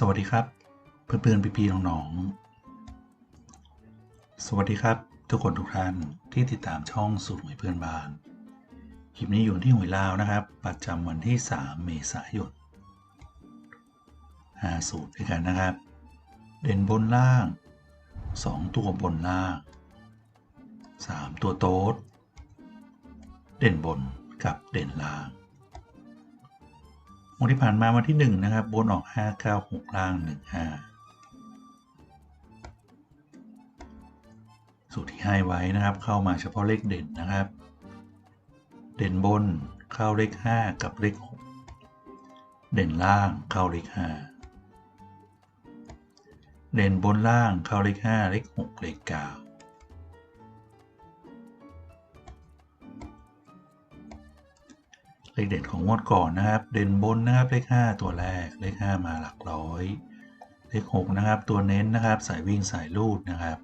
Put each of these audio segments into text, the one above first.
สวัสดีครับ เพื่อนๆพี่ๆน้องๆสวัสดีครับ ทุกคนทุกท่านที่ติดตามช่องสูตรหวยเพื่อนบ้านคลิปนี้อยู่ที่หวยลาวนะครับ ประจำวันที่ 3 เมษายน5สูตรด้วยกันนะครับ เด่นบนล่าง 2 ตัวบนล่าง 3 ตัวโต๊ดเด่นบนกับเด่นล่าง งวดที่ผ่านมาวันที่ 1 นะครับ บนออก 5 9 6ล่าง 1 5 สูตรที่ให้ไว้นะครับ เข้ามาเฉพาะเลขเด่นนะครับ เด่นบนเข้าเลข 5 กับเลข 6 เด่นล่างเข้าเลข 5 เด่นบนล่างเข้าเลข 5 เลข 6 เลข 9 เลขเด่นของงวดก่อนนะครับ เด่นบนนะครับเลข 5 ตัวแรกเลข 5 มาหลักร้อย เลข 6 นะครับ ตัวเน้นนะครับ สายวิ่งสายลูดนะครับ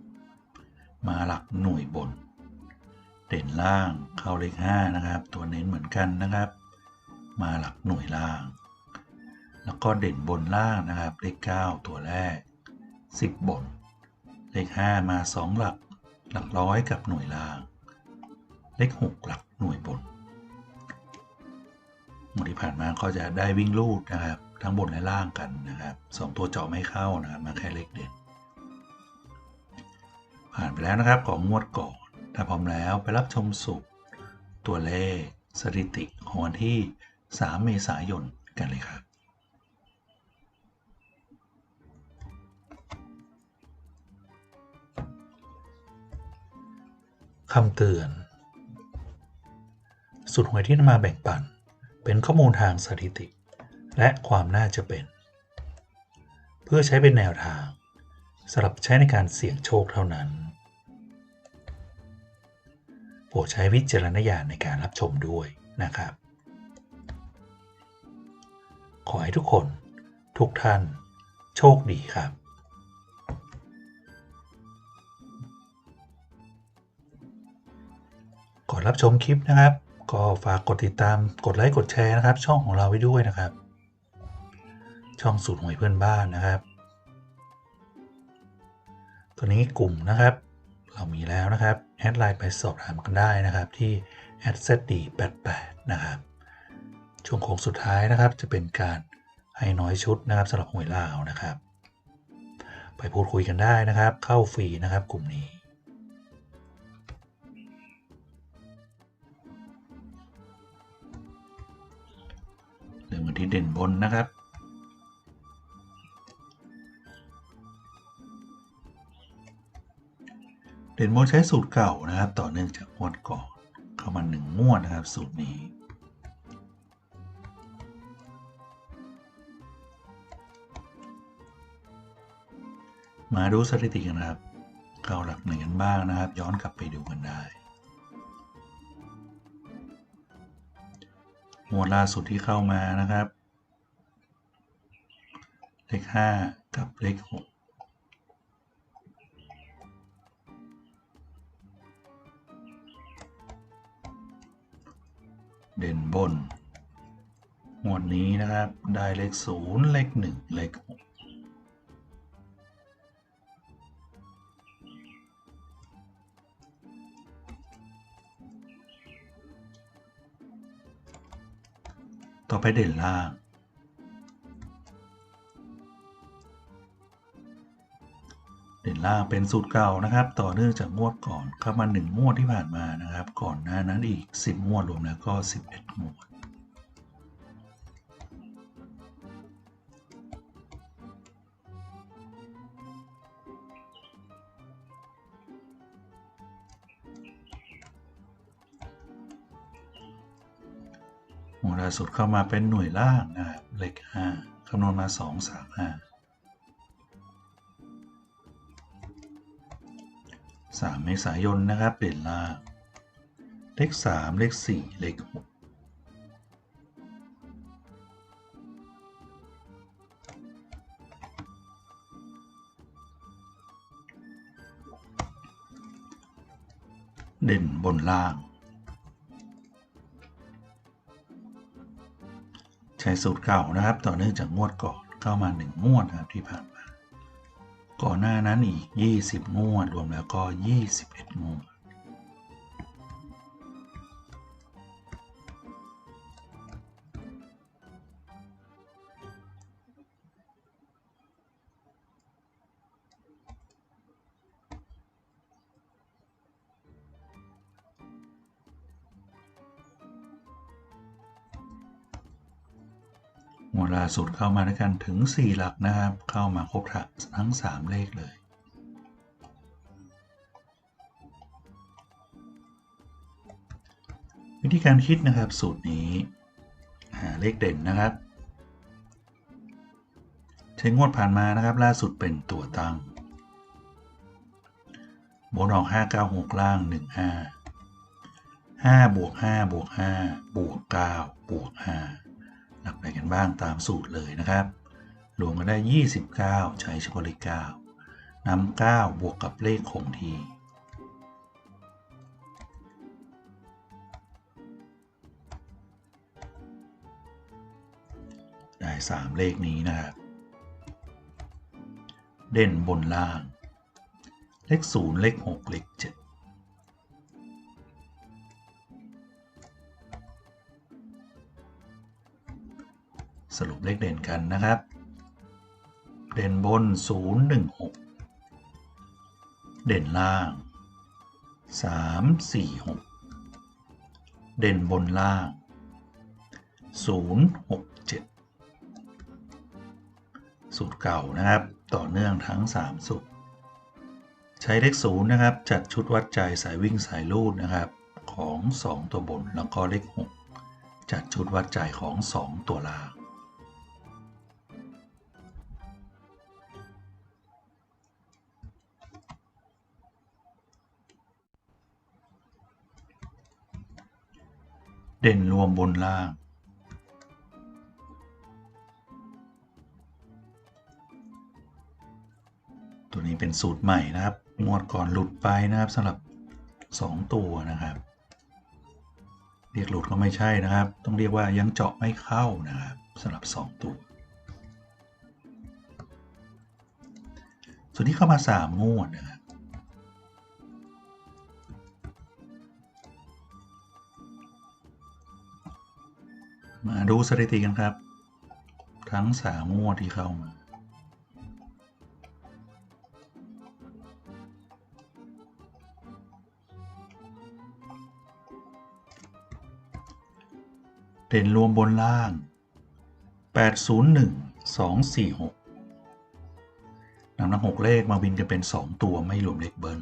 มาหลักหน่วยบน เด่นล่างเข้าเลข 5 นะครับ ตัวเน้นเหมือนกันนะครับ มาหลักหน่วยล่าง แล้วก็เด่นบนล่างนะครับ เลข 9 ตัวแรก 10 บน เลข 5 มา 2 หลัก หลักร้อยกับหน่วยล่าง เลข 6 หลักหน่วยบน หมดที่ผ่านมาก็จะได้วิ่งลูดนะครับ ทั้งบนและล่างกันนะครับสองตัวเจาะไม่เข้านะครับมาแค่เล็กเด่นผ่านไปแล้วนะครับของงวดก่อนถ้าพร้อมแล้วไปรับชมสูตรตัวเลขสถิติของวันที่ 3 เมษายนกันเลยครับคำเตือน สุดหวยที่นำมาแบ่งปัน เป็นข้อมูลทางสถิติ และความน่าจะเป็น เพื่อใช้เป็นแนวทางสำหรับใช้ในการเสี่ยงโชคเท่านั้น โปรดใช้วิจารณญาณในการรับชมด้วยนะครับ ขอให้ทุกคนทุกท่าน โชคดีครับก่อนรับชมคลิปนะครับ ก็ฝากกดติดตามกดไลค์กดแชร์นะครับ ช่องของเราไว้ด้วยนะครับ ช่องสูตรหวยเพื่อนบ้านนะครับ ตัวนี้กลุ่มนะครับ เรามีแล้วนะครับแอดไลน์ไปสอบถามกันได้นะครับที่ z d 8 8นะครับช่วงโค้งสุดท้ายนะครับ จะเป็นการให้น้อยชุดนะครับสำหรับหวยลาวนะครับ ไปพูดคุยกันได้นะครับ เข้าฟรีนะครับกลุ่มนี้ เริ่มกันที่เด่นบนนะครับ เด่นบนใช้สูตรเก่านะครับ ต่อเนื่องจากงวดก่อนเข้ามาหนึ่งงวดนะครับ สูตรนี้มาดูสถิติกันนะครับ เข้าหลักหนึ่งกันบ้างนะครับ ย้อนกลับไปดูกันได้ งวดล่าสุดที่เข้ามานะครับ เลข 5 กับเลข 6เด่นบนงวดนี้นะครับ ได้เลข 0 เลข 1 เลข 6 ไปเด่นล่าง เด่นล่างเป็นสูตรเก่านะครับ ต่อเนื่องจากงวดก่อนเข้ามา1งวดที่ผ่านมานะครับ ก่อนหน้านั้นอีก 10 งวดรวมแล้วก็ 11 งวด งวดล่าสุดเข้ามาเป็นหน่วยล่างนะครับเลข5คำนวณมา2 3 5 3เมษายนนะครับเด่นล่างเลข3เลข4เลข6เด่นบนล่าง ใช้สูตรเก่านะครับ ต่อเนื่องจากงวดก่อนเข้ามา 1 งวดนะครับที่ผ่านมา ก่อนหน้านั้นอีก 20 งวดรวมแล้วก็ 21 งวด วดล่าสุดเข้ามาด้วยกันถึง 4 หลักนะครับ เข้ามาครบทั้ง 3 เลขเลย วิธีการคิดนะครับสูตรนี้หาเลขเด่นนะครับใช้งวดผ่านมานะครับ ล่าสุดเป็นตัวตั้งบนออก596 ล่าง 15 5บวก5บวก5บวก9บวก5 หลักไหนกันบ้างตามสูตรเลยนะครับรวมกันได้ 29 ใช้เฉพาะเลข9นำ9 บวกกับเลขคงที่ได้ 3 เลขนี้นะครับ เด่นบนล่าง เลข 0 เลข 6 เลข 7 รุปเลขเด่นกันนะครับ เด่นบน 0 1 6 เด่นล่าง 3 4 6 เด่นบนล่าง 0 6 7 สูตรเก่านะครับ ต่อเนื่องทั้ง 3 สูตร ใช้เลข0นะครับ จัดชุดวัดใจสายวิ่งสายลูดนะครับของ 2 ตัวบนแล้วก็เลข 6 จัดชุดวัดใจของ 2 ตัวล่าง เด่นรวมบนล่างตัวนี้เป็นสูตรใหม่นะครับ งวดก่อนหลุดไปนะครับสำหรับ 2 ตัวนะครับ เรียกหลุดก็ไม่ใช่นะครับ ต้องเรียกว่ายังเจาะไม่เข้านะครับสำหรับ 2 ตัว ส่วนที่เข้ามา 3 งวดนะครับ มาดูสถิติกันครับ ทั้ง3งวดที่เข้ามาเด่นรวมบนล่าง 801 246นำทั้ง6เลขมาวินกันเป็น 2 ตัวไม่รวมเลขเบิ้ล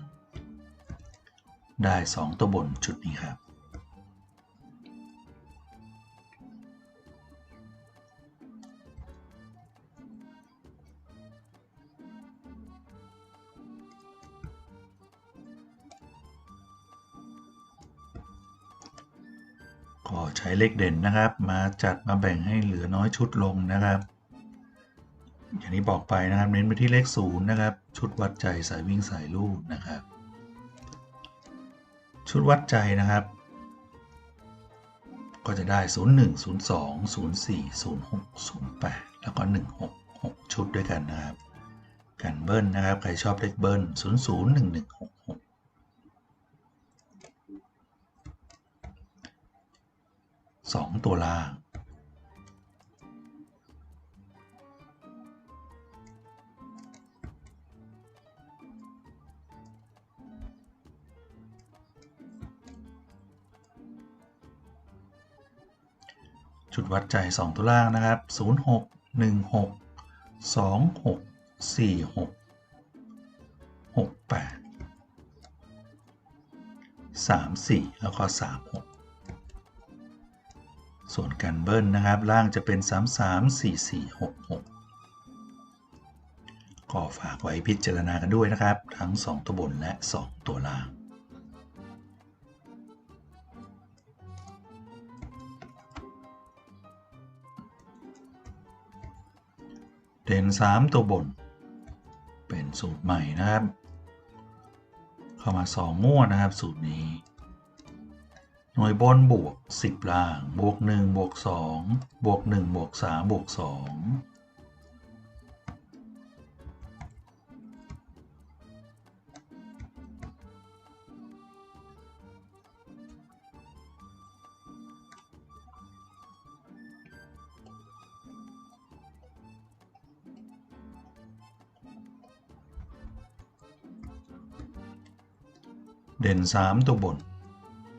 ได้ 2 ตัวบนชุดนี้ครับ ก็ใช้เลขเด่นนะครับ มาจัดมาแบ่งให้เหลือน้อยชุดลงนะครับ อย่างที่บอกไปนะครับเน้นไปที่เลขศูนย์นะครับ ชุดวัดใจสายวิ่งสายลูดนะครับ ชุดวัดใจนะครับ ก็จะได้ 0 1 0 2 0 4 0 6 0 8 แล้วก็ 1 6 6 ชุดด้วยกันนะครับ กันเบิ้ลนะครับ ใครชอบเลขเบิ้ล 0 0 1 1 6 6 2 ตัวล่าง จุดวัดใจ 2 ตัวล่างนะครับ 0 6 1 6 2 6 4 6 6 8 3 4 แล้วก็ 3 6 ส่วนการเบิ้ลนะครับ ล่างจะเป็น 3 3 4 4 6 6 ก็ฝากไว้พิจารณากันด้วยนะครับ ทั้ง 2 ตัวบนและ 2 ตัวล่าง เด่น 3 ตัวบน เป็นสูตรใหม่นะครับ เข้ามา 2งวดนะครับ สูตรนี้ หน่วยบนบวก10ล่าง บวก1บวก2บวก1บวก3บวก2เด่น 3 ตัวบน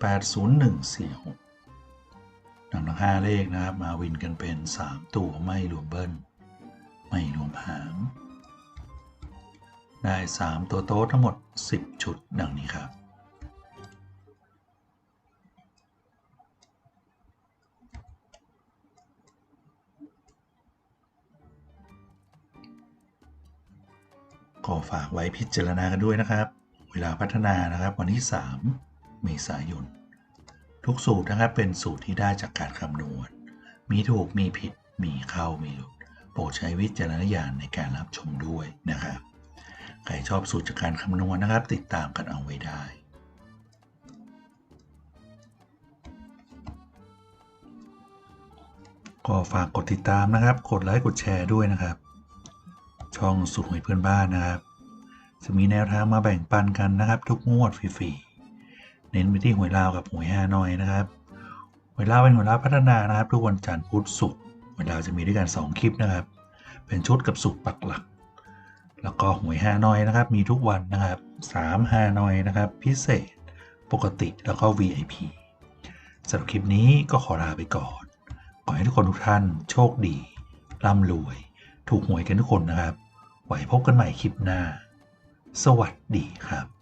80146นำทั้ง5เลขนะครับ มาวินกันเป็น 3 ตัวไม่รวมเบิ้ล ไม่รวมหาง ได้ 3 ตัวโต๊ะทั้งหมด 10 ชุดดังนี้ครับก็ฝากไว้พิจารณากันด้วยนะครับ เวลาพัฒนานะครับวันที่ 3 เมษายน ทุกสูตรนะครับเป็นสูตรที่ได้จากการคำนวณ มีถูกมีผิด มีเข้ามีหลุด โปรดใช้วิจารณญาณในการรับชมด้วยนะครับ ใครชอบสูตรจากการคำนวณนะครับ ติดตามกันเอาไว้ได้ก็ฝากกดติดตามนะครับ กดไลค์กดแชร์ด้วยนะครับ ช่องสุดหวยเพื่อนบ้านนะครับ จะมีแนวทางมาแบ่งปันกันนะครับ ทุกงวดฟรีๆ เน้นไปที่หวยลาวกับหวยฮานอยนะครับหวยลาวเป็นหวยลาวพัฒนานะครับทุกวันจันทร์พุธศุกร์หวยลาวจะมีด้วยกัน 2 คลิปนะครับ เป็นชุดกับสุกปักหลัก แล้วก็หวยฮานอยนะครับ มีทุกวันนะครับ3ฮานอยนะครับ พิเศษ ปกติแล้วก็ VIP สำหรับคลิปนี้ก็ขอลาไปก่อน ขอให้ทุกคนทุกท่านโชคดีร่ำรวย ถูกหวยกันทุกคนนะครับ ไว้พบกันใหม่คลิปหน้า สวัสดีครับ